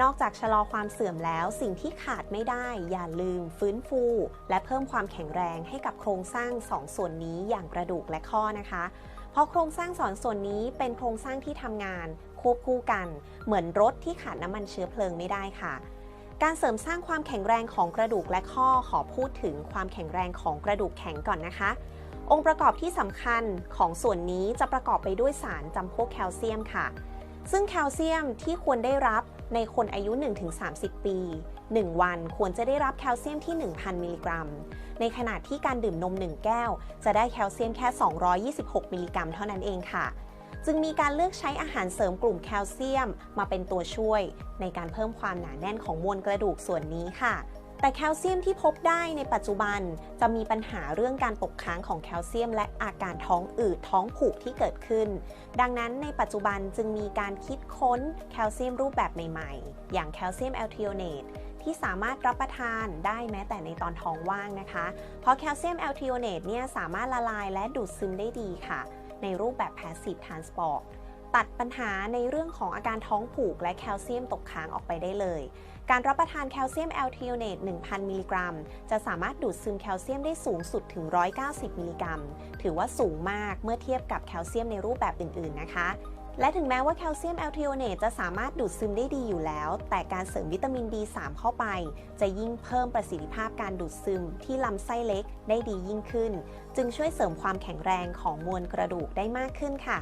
นอกจากชะลอความเสื่อมแล้ว สิ่งที่ขาดไม่ได้ อย่าลืมฟื้นฟู และเพิ่มความแข็งแรงให้กับโครงสร้างสองส่วนนี้อย่างกระดูกและข้อนะคะ เพราะโครงสร้างสองส่วนนี้เป็นโครงสร้างที่ทำงานควบคู่กัน เหมือนรถที่ขาดน้ำมันเชื้อเพลิงไม่ได้ค่ะ การเสริมสร้างความแข็งแรงของกระดูกและข้อขอพูดถึงความแข็งแรงของกระดูกแข็งก่อนนะคะ องค์ประกอบที่สำคัญของส่วนนี้จะประกอบไปด้วยสารจำพวกแคลเซียมค่ะ ซึ่งแคลเซียมที่ควรได้รับ ในคนอายุ 1-30 ปี 1 วันควรจะได้รับแคลเซียมที่ 1,000 มิลลิกรัม ในขณะที่การดื่มนม 1 แก้ว จะได้แคลเซียมแค่ 226 มิลลิกรัมเท่านั้นเองค่ะ จึงมีการเลือกใช้อาหารเสริมกลุ่มแคลเซียมมาเป็นตัวช่วย ในการเพิ่มความหนาแน่นของมวลกระดูกส่วนนี้ค่ะ แต่แคลเซียมที่พบได้ในปัจจุบันจะมีปัญหาเรื่องการตกค้างของแคลเซียม และอาการท้องอืดท้องผูกที่เกิดขึ้น ดังนั้นในปัจจุบันจึงมีการคิดค้นแคลเซียมรูปแบบใหม่ๆ อย่างแคลเซียมแอลทิโอเนตที่สามารถรับประทานได้แม้แต่ในตอนท้องว่างนะคะ เพราะแคลเซียมแอลทิโอเนตเนี่ยสามารถละลายและดูดซึมได้ดีค่ะ ในรูปแบบ passive transport ตัดปัญหาในเรื่องของอาการท้องผูกและแคลเซียมตกค้างออกไปได้เลย การรับประทานแคลเซียมแอลทิโอเนต 1,000 มิลลิกรัม จะสามารถดูดซึมแคลเซียมได้สูงสุดถึง 190 มิลลิกรัม ถือว่าสูงมากเมื่อเทียบกับแคลเซียมในรูปแบบอื่น ๆ นะคะและถึงแม้ว่าแคลเซียมแอลทิโอเนตจะสามารถดูดซึมได้ดีอยู่แล้ว แต่การเสริมวิตามิน B3 เข้าไป จะยิ่งเพิ่มประสิทธิภาพการดูดซึมที่ลำไส้เล็กได้ดียิ่งขึ้น จึงช่วยเสริมความแข็งแรงของมวลกระดูกได้มากขึ้นค่ะ